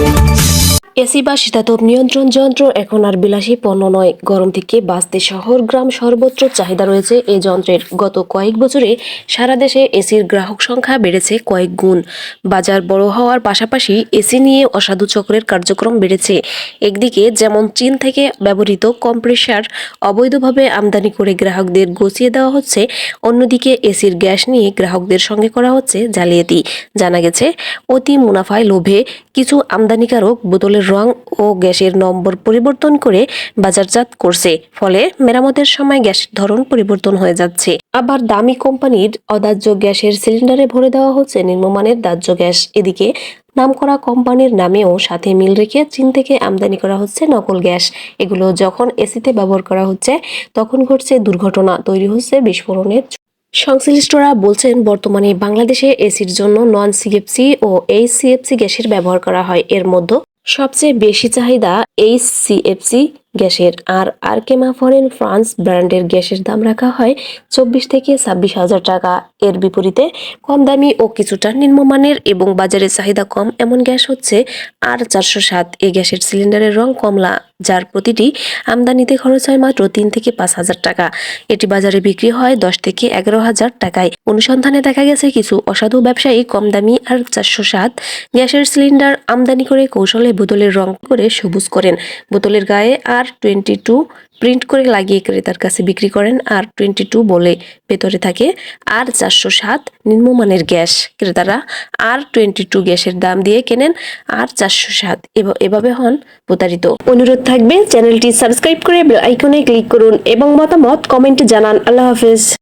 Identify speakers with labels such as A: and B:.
A: Thank you. AC বা শীতাতপ নিয়ন্ত্রণ যন্ত্র এখন আর বিলাসী পণ্য নয়। গরম থেকে বাঁচতে শহর, গ্রাম সর্বত্র চাহিদা রয়েছে এই যন্ত্রের। গত কয়েক বছরে সারা দেশে এসির গ্রাহক সংখ্যা বেড়েছে কয়েক গুণ। বাজার বড় হওয়ার পাশাপাশি এসি নিয়ে অসাধু চক্রের কার্যক্রম বেড়েছে। একদিকে যেমন চীন থেকে ব্যবহৃত কম্প্রেসার অবৈধভাবে আমদানি করে গ্রাহকদের গছিয়ে দেওয়া হচ্ছে, অন্যদিকে এসির গ্যাস নিয়ে গ্রাহকদের সঙ্গে করা হচ্ছে জালিয়াতি। জানা গেছে, অতি মুনাফায় লোভে কিছু আমদানিকারক বোতলের রং ও গ্যাসের নম্বর পরিবর্তন করে বাজারজাত করছে। ফলে মেরামতের সময় গ্যাসের ধরন পরিবর্তন হয়ে যাচ্ছে। আবার দামি কোম্পানির অদাহ্য গ্যাসের সিলিন্ডারে ভরে দেওয়া হচ্ছে নিম্নমানের দাহ্য গ্যাস। এদিকে নামকরা কোম্পানির নামেও সাথে মিল রেখে চীন থেকে আমদানি করা হচ্ছে নকল গ্যাস। এগুলো যখন এসিতে ব্যবহার করা হচ্ছে, তখন ঘটছে দুর্ঘটনা, তৈরি হচ্ছে বিস্ফোরণের সংশ্লিষ্টরা বলছেন, বর্তমানে বাংলাদেশে এসির জন্য নন সিএফসি ও এইচ সিএফসি গ্যাসের ব্যবহার করা হয়। এর মধ্যে সবচেয়ে বেশি চাহিদা এইচ সিএফসি গ্যাসের। আর আরকেমা ফরেন ফ্রান্স ব্র্যান্ডের গ্যাসের দাম রাখা হয় চব্বিশ থেকে ছাব্বিশ হাজার টাকা। এর বিপরীতে কম দামি ও কিছুটা নিম্নমানের এবং বাজারে চাহিদা কম এমন গ্যাস হচ্ছে আর চারশো সাত। এই গ্যাসের সিলিন্ডারের রং কমলা, যার প্রতিটি আমদানিতে খরচ হয় মাত্র তিন থেকে পাঁচ হাজার টাকা। এটি বাজারে বিক্রি হয় দশ থেকে এগারো হাজার টাকায়। অনুসন্ধানে দেখা গেছে কিছু অসাধু ব্যবসায়ী কম দামি আর চারশো সাত গ্যাসের সিলিন্ডার আমদানি করে কৌশলে বোতলের রং করে সবুজ করেন। বোতলের গায়ে আর টোয়েন্টি টু প্রিন্ট করে লাগিয়ে ক্রেতার কাছে বিক্রি করেন আর টোয়েন্টি টু বলে ভেতরে থাকে আর চারশো সাত নিম্নমানের গ্যাস। ক্রেতারা আর টোয়েন্টি টু গ্যাসের দাম দিয়ে কেনেন আর চারশো সাত। এভাবে হন প্রতারিত। অনুরোধ থাকবে চ্যানেলটি সাবস্ক্রাইব করে আইকনে ক্লিক করুন এবং মতামত কমেন্টে জানান। আল্লাহ হাফেজ।